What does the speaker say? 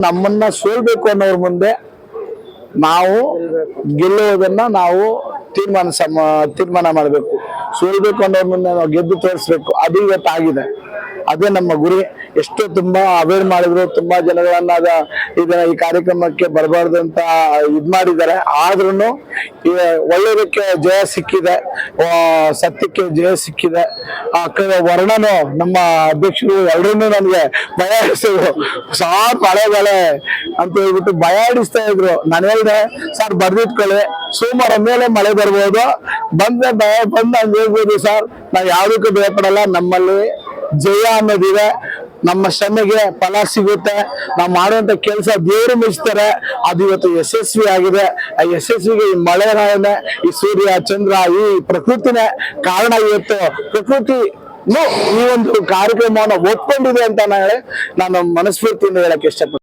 ನಮ್ಮನ್ನ ಸೋಲ್ಬೇಕು ಅನ್ನೋರ್ ಮುಂದೆ ನಾವು ಗೆಲ್ಲುವುದನ್ನ ನಾವು ತೀರ್ಮಾನ ಸಮ ತೀರ್ಮಾನ ಮಾಡಬೇಕು. ಸೋಲ್ಬೇಕು ಅನ್ನೋರ್ ಮುಂದೆ ನಾವು ಗೆದ್ದು ತೋರಿಸ್ಬೇಕು. ಅದು ಇವತ್ತಾಗಿದೆ. ಅದೇ ನಮ್ಮ ಗುರಿ. ಎಷ್ಟು ತುಂಬಾ ಅವೇರ್ ಮಾಡಿದ್ರು, ತುಂಬಾ ಜನಗಳನ್ನ ಇದನ್ನ ಇದ ಈ ಕಾರ್ಯಕ್ರಮಕ್ಕೆ ಬರಬಾರ್ದು ಅಂತ ಇದ್ ಮಾಡಿದ್ದಾರೆ. ಆದ್ರೂ ಒಳ್ಳೆಯದಕ್ಕೆ ಜಯ ಸಿಕ್ಕಿದೆ. ಸತ್ಯಕ್ಕೆ ಜಯ ಸಿಕ್ಕಿದೆ. ಆ ವರ್ಣನು, ನಮ್ಮ ಅಧ್ಯಕ್ಷರು ಎಲ್ಲರೂ ನನಗೆ ಭಯ ಆಡಿಸಿದ್ರು ಸಾರ್ ಮಳೆ ಬೆಳೆ ಅಂತ ಹೇಳ್ಬಿಟ್ಟು ಭಯ ಹಿಡಿಸ್ತಾ ಇದ್ರು. ನಾನು ಹೇಳಿದೆ, ಸರ್ ಬರ್ದಿಟ್ಕೊಳ್ಳಿ ಸೋಮವಾರ ಮೇಲೆ ಮಳೆ ಬರ್ಬೋದು. ಬಂದ್ರೆ ಭಯ ಬಂದು ಹಂಗೆ ಹೇಳ್ಬೋದು ಸರ್. ನಾವು ಯಾವ್ದಕ್ಕೂ ಭಯಪಡಲ್ಲ. ನಮ್ಮಲ್ಲಿ ಜಯ ಅನ್ನೋದಿದೆ. ನಮ್ಮ ಶ್ರಮೆಗೆ ಫಲ ಸಿಗುತ್ತೆ. ನಾವು ಮಾಡುವಂತ ಕೆಲಸ ದೇವರು ಮೆಚ್ತಾರೆ ಅದು ಇವತ್ತು ಯಶಸ್ವಿ ಆಗಿದೆ. ಆ ಯಶಸ್ವಿಗೆ ಈ ಮಳೆನೇ ಈ ಸೂರ್ಯ, ಚಂದ್ರ, ಈ ಪ್ರಕೃತಿನೇ ಕಾರಣ ಇವತ್ತು. ಪ್ರಕೃತಿ ಈ ಒಂದು ಕಾರ್ಯಕ್ರಮವನ್ನು ಒಪ್ಕೊಂಡಿದೆ ಅಂತ ಹೇಳಿ, ನಾನು ಮನಸ್ಫೂರ್ತಿಯಿಂದ ಹೇಳಕ್ ಇಷ್ಟಪಡ್ತೀನಿ.